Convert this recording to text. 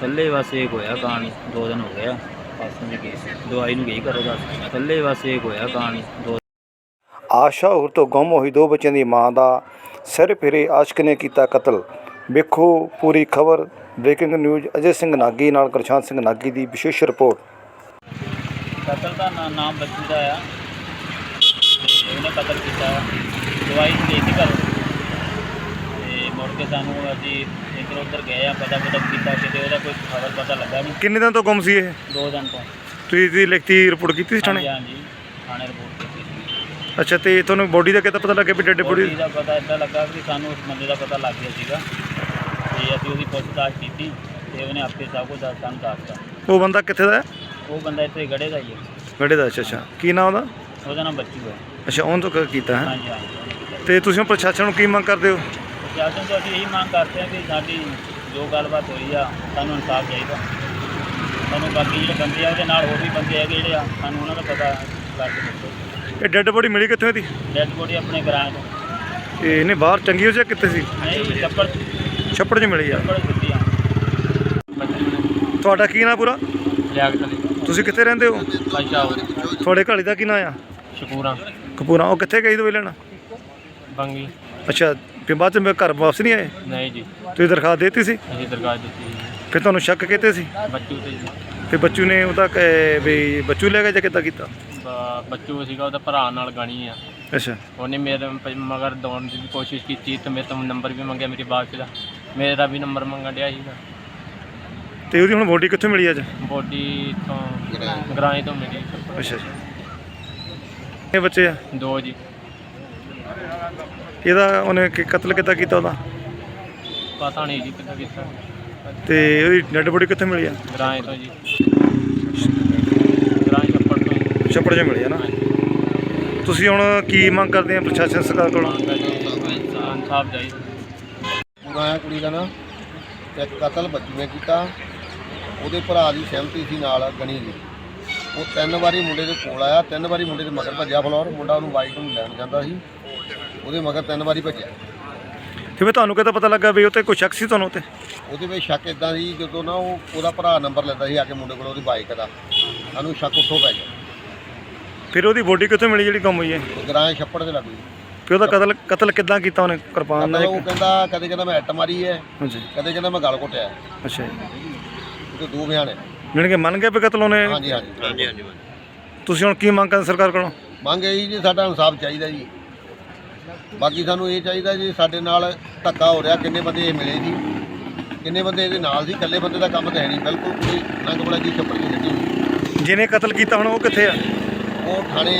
ਥੱਲੇ ਬਸ ਇੱਕ ਹੋਇਆ ਕਾਂਡ ਦੋ ਦਿਨ ਹੋ ਗਿਆ ਪਾਸੋਂ ਦੀ ਦਵਾਈ ਨੂੰ ਗਈ ਕਰੋ ਦੱਸ ਥੱਲੇ ਬਸ ਇੱਕ ਹੋਇਆ ਕਾਂਡ ਦੋ ਆਸ਼ਾ ਹੋਰ ਤੋਂ ਗੁੰਮ ਹੋਈ ਦੋ ਬੱਚਿਆਂ ਦੀ ਮਾਂ ਦਾ ਸਿਰ ਫਿਰੇ ਆਸ਼ਕ ਨੇ ਕੀਤਾ ਕਤਲ। ਵੇਖੋ ਪੂਰੀ ਖਬਰ ਬ੍ਰੇਕਿੰਗ ਨਿਊਜ਼ ਅਜੇ ਸਿੰਘ ਨਾਗੀ ਨਾਲ ਕਰਸ਼ਾਨ ਸਿੰਘ ਨਾਗੀ ਦੀ ਵਿਸ਼ੇਸ਼ ਰਿਪੋਰਟ। ਕਤਲ ਦਾ ਨਾਮ ਬੱਚੂ ਦਾ ਆ। ਤੇ ਉਹਨੇ ਕਤਲ ਕੀਤਾ ਦਵਾਈ ਮੁੜ ਕੇ ਸਾਨੂੰ ਅਸੀਂ ਇੱਧਰ ਉੱਧਰ ਗਏ ਆ ਪਤਾ ਪਤਾ ਕੀਤਾ ਕਿਤੇ ਉਹਦਾ ਕੋਈ ਖਬਰ ਪਤਾ ਲੱਗਾ ਨਹੀਂ ਕਿੰਨੇ ਦਿਨ ਤੋਂ ਗੁੰਮ ਸੀ ਇਹ? ਦੋ ਦਿਨ ਤੋਂ। ਤੁਸੀਂ ਦੀ ਲਿਖਤੀ ਰਿਪੋਰਟ ਕੀਤੀ ਸੀ ਹਾਂਜੀ ਥਾਣੇ? ਹਾਂਜੀ ਥਾਣੇ ਰਿਪੋਰਟ ਕੀਤੀ ਸੀ। ਅੱਛਾ ਤੇ ਤੁਹਾਨੂੰ ਬੋਡੀ ਦਾ ਕਿਤਾ ਪਤਾ ਲੱਗਿਆ ਵੀ ਡੈਡ ਬੋਡੀ? ਬੋਡੀ ਦਾ ਪਤਾ ਇਦਾਂ ਲੱਗਾ ਕਿ ਸਾਨੂੰ ਉਸ ਬੰਦੇ ਦਾ ਪਤਾ ਲੱਗ ਗਿਆ ਸੀਗਾ। ਤੇ ਅਸੀਂ ਉਹਦੀ ਪੁੱਛਤਾਛ ਕੀਤੀ ਤੇ ਉਹਨੇ ਆਪੇ ਸਭ ਕੁਝ ਦੱਸ ਸਾਨੂੰ ਦੱਸਤਾ ਉਹ ਬੰਦਾ ਕਿੱਥੇ ਦਾ ਹੈ? ਉਹ ਬੰਦਾ ਇੱਥੇ ਗੜੇ ਦਾ ਹੀ ਹੈ। ਗੜੇ ਦਾ ਅੱਛਾ ਅੱਛਾ। ਕੀ ਨਾਮ ਉਹਦਾ? ਉਹਦਾ ਨਾਮ ਬੱਚੂ ਹੈ। ਅੱਛਾ ਉਹਨ ਤੋਂ ਕ- ਕੀਤਾ ਹੈ। ਹਾਂਜੀ ਹਾਂਜੀ। ਤੇ ਤੁਸੀਂ ਹੁਣ ਪ੍ਰਸ਼ਾਸਨ ਨੂੰ ਕੀ ਮੰਗ ਕਰਦੇ ਹੋ? ਪ੍ਰਸ਼ਾਸਨ ਤੋਂ ਅਸੀਂ ਇਹੀ ਮੰਗ ਕਰਦੇ ਹਾਂ ਕਿ ਸਾਡੀ ਜੋ ਗੱਲਬਾਤ ਹੋਈ ਆ ਸਾਨੂੰ ਇਨਸਾਫ ਚਾਹੀਦਾ। ਸਾਨੂੰ ਬਾਕੀ ਜਿਹੜੇ ਬੰਦੇ ਆ ਉਹਦੇ ਨਾਲ ਹੋਰ ਵੀ ਬੰਦੇ ਹੈਗੇ ਜਿਹੜੇ ਆ ਸਾਨੂੰ ਉਹਨਾਂ ਦਾ ਪਤਾ ਕਰਕੇ ਦੱਸੋ ਇਹ ਡੈਡ ਬੋਡੀ ਮਿਲੀ ਕਿੱਥੋਂ ਇਹਦੀ? ਡੈਡ ਬੋਡੀ ਆਪਣੇ ਗਰਾਂ ਤੋਂ। ਇਹ ਇਹਨੇ ਬਾਹਰ ਚੰਗੀ ਹੋ ਜਾਂ ਕਿੱਥੇ ਸੀ? ਨਹੀਂ ਛੱਪੜ 'ਚ। ਮਿਲੀ ਆ। ਦਿੱਤੀ ਨੇ ਤੁਹਾਡਾ ਕੀ ਨਾਮ ਪੂਰਾ? ਲਿਆਕਤ ਅਲੀ। ਤੁਸੀਂ ਕਿੱਥੇ ਰਹਿੰਦੇ ਹੋ? ਤੁਹਾਡੇ ਘਾਲੀ ਦਾ ਕੀ ਨਾਮ ਆ? ਸ਼ਕੂਰਾ। ਕਪੂਰਾ। ਉਹ ਕਿੱਥੇ ਗਈ ਦਵਾਈ ਲੈਣ? ਬੰਗੀ। ਅੱਛਾ। ਫਿਰ ਬਾਅਦ ਚ ਮੇਰੇ ਘਰ ਵਾਪਸ ਨਹੀਂ ਆਏ? ਨਹੀਂ ਜੀ। ਤੁਸੀਂ ਦਰਖਾਸਤ ਦੇਤੀ ਸੀ? ਅਸੀਂ ਦਰਗਾਹ ਦਿੱਤੀ ਫਿਰ ਤੁਹਾਨੂੰ ਸ਼ੱਕ ਕਿਤੇ ਸੀ? ਬੱਚੂ ਤੇ ਜੀ। ਤੇ ਬੱਚੂ ਨੇ ਉਹਦਾ ਕ- ਵੀ ਬੱਚੂ ਲੈ ਗਿਆ ਜਾਂ ਕਿੱਦਾਂ ਕੀਤਾ? ਬ- ਬੱਚੂ ਸੀਗਾ ਉਹਦਾ ਭਰਾ ਨਾਲ ਗਾਣੀ ਆ। ਅੱਛਾ। ਉਹਨੇ ਮੇਰੇ ਪ- ਮਗਰ ਦੌੜਨ ਦੀ ਵੀ ਕੋਸ਼ਿਸ਼ ਕੀਤੀ ਤੇ ਮੇਰੇ ਤੋਂ ਨੰਬਰ ਵੀ ਮੰਗਿਆ ਮੇਰੀ ਬਾਈਕ ਦਾ। ਮੇਰੇ ਵੀ ਨੰਬਰ ਮੰਗਣ ਡਿਆ ਸੀਗਾ। ਤੇ ਉਹਦੀ ਹੁਣ ਬੋਡੀ ਕਿੱਥੋਂ ਮਿਲੀ ਅੱਜ? ਬੋਡੀ ਤੋਂ ਗਰਾਏ ਤੋਂ ਮਿਲੀ। ਅੱਛਾ ਅੱਛਾ ਇਹ ਬੱਚੇ ਆ? ਦੋ ਜੀ। ਇਹਦਾ ਉਹਨੇ ਕੀ ਕਤਲ ਕਿੱਦਾਂ ਕੀਤਾ ਉਹਦਾ? ਪਤਾ ਨਹੀਂ ਜੀ ਕਿੱਦਾਂ ਕੀਤਾ। ਤੇ ਉਹਦੀ ਡੈਡ ਬੋਡੀ ਕਿੱਥੋਂ ਮਿਲੀ ਆ? ਗਰਾਏ ਤੋਂ ਜੀ। ਗਰਾਏ ਛੱਪੜ ਤੋਂ ਜੀ। ਛੱਪੜ 'ਚ ਮਿਲੀ ਆ ਨਾ। ਤੁਸੀਂ ਹੁਣ ਕੀ ਮੰਗ ਕਰਦੇ ਆ ਪ੍ਰਸ਼ਾਸਨ ਸਰਕਾਰ ਕੋਲੋਂ? ਜੀ ਇਨਸਾਫ ਚਾਹੀਦਾ ਪੂਰਾ ਹੈ ਕੁੜੀ ਦਾ ਨਾ ਤੇ ਇੱਕ ਕਤਲ ਬੱਚੂ ਨੇ ਕੀਤਾ। ਉਹਦੇ ਭਰਾ ਦੀ ਸਹਿਮਤੀ ਸੀ ਨਾਲ ਗਣੀ ਦੀ। ਉਹ ਤਿੰਨ ਵਾਰੀ ਮੁੰਡੇ ਦੇ ਕੋਲ ਆਇਆ ਤਿੰਨ ਵਾਰੀ ਮੁੰਡੇ ਦੇ ਮਗਰ ਭੱਜਿਆ ਫਲੋਰ ਮੁੰਡਾ ਉਹਨੂੰ ਬਾਈਕ ਨੂੰ ਲੈਣ ਜਾਂਦਾ ਸੀ। ਉਹਦੇ ਮਗਰ ਤਿੰਨ ਵਾਰੀ ਭੱਜਿਆ। ਫਿਰ ਤੁਹਾਨੂੰ ਕਿੱਦਾਂ ਪਤਾ ਲੱਗਾ ਵੀ ਉਹ ਤੇ ਕੋਈ ਸ਼ੱਕ ਸੀ ਤੁਹਾਨੂੰ ਤੇ? ਉਹਦੇ ਵਿੱਚ ਸ਼ੱਕ ਇਦਾਂ ਸੀ ਜਦੋਂ ਨਾ ਉਹ ਉਹਦਾ ਭਰਾ ਨੰਬਰ ਲੈਂਦਾ ਸੀ ਆ ਕੇ ਮੁੰਡੇ ਕੋਲ ਉਹਦੀ ਬਾਈਕ ਦਾ। ਸਾਨੂੰ ਸ਼ੱਕ ਉੱਥੋਂ ਪੈ ਗਿਆ। ਫਿਰ ਉਹਦੀ ਬੋਡੀ ਕਿੱਥੋਂ ਮਿਲੀ ਜਿਹੜੀ ਗੁੰਮ ਹੋਈ ਹੈ? ਉਹ ਗਰਾਂ ਛੱਪੜ ਦੇ ਲੱਗ ਫਿਰ ਉਹਦਾ ਕਤਲ ਕਤਲ ਕਿੱਦਾਂ ਕੀਤਾ ਉਹਨੇ ਕਿਰਪਾਨ ਨਾਲ ਉਹ ਕਹਿੰਦਾ ਕਦੇ ਕਹਿੰਦਾ ਮੈਂ ਇੱਟ ਮਾਰੀ ਹੈ ਹਾਂਜੀ। ਕਦੇ ਕਹਿੰਦਾ ਮੈਂ ਗਲ ਘੁੱਟਿਆ। ਅੱਛਾ ਜੀ। ਉਹਦੇ ਦੋ ਬਿਆਨ ਹੈ ਜਾਣੀ ਕਿ ਮੰਨ ਗਏ ਵੀ ਕਤਲ ਉਹਨੇ ਹਾਂਜੀ ਹਾਂਜੀ ਹਾਂਜੀ ਹਾਂਜੀ ਤੁਸੀਂ ਹੁਣ ਕੀ ਮੰਗ ਕਰਦੇ ਸਰਕਾਰ ਕੋਲੋਂ? ਮੰਗ ਇਹੀ ਜੀ ਸਾਡਾ ਇਨਸਾਫ ਚਾਹੀਦਾ ਜੀ। ਬਾਕੀ ਸਾਨੂੰ ਇਹ ਚਾਹੀਦਾ ਜੀ ਸਾਡੇ ਨਾਲ ਧੱਕਾ ਹੋ ਰਿਹਾ ਕਿੰਨੇ ਬੰਦੇ ਇਹ ਮਿਲੇ ਜੀ। ਕਿੰਨੇ ਬੰਦੇ ਇਹਦੇ ਨਾਲ ਸੀ ਇਕੱਲੇ ਬੰਦੇ ਦਾ ਕੰਮ ਤਾਂ ਹੈ ਨਹੀਂ ਬਿਲਕੁਲ ਕੋਈ ਨੰਗ ਬੜਾ ਜੀ ਛੱਪੜ ਦੀ ਗੱਡੀ ਜਿਹਨੇ ਕਤਲ ਕੀਤਾ ਹੁਣ ਉਹ ਕਿੱਥੇ ਆ? ਉਹ ਥਾਣੇ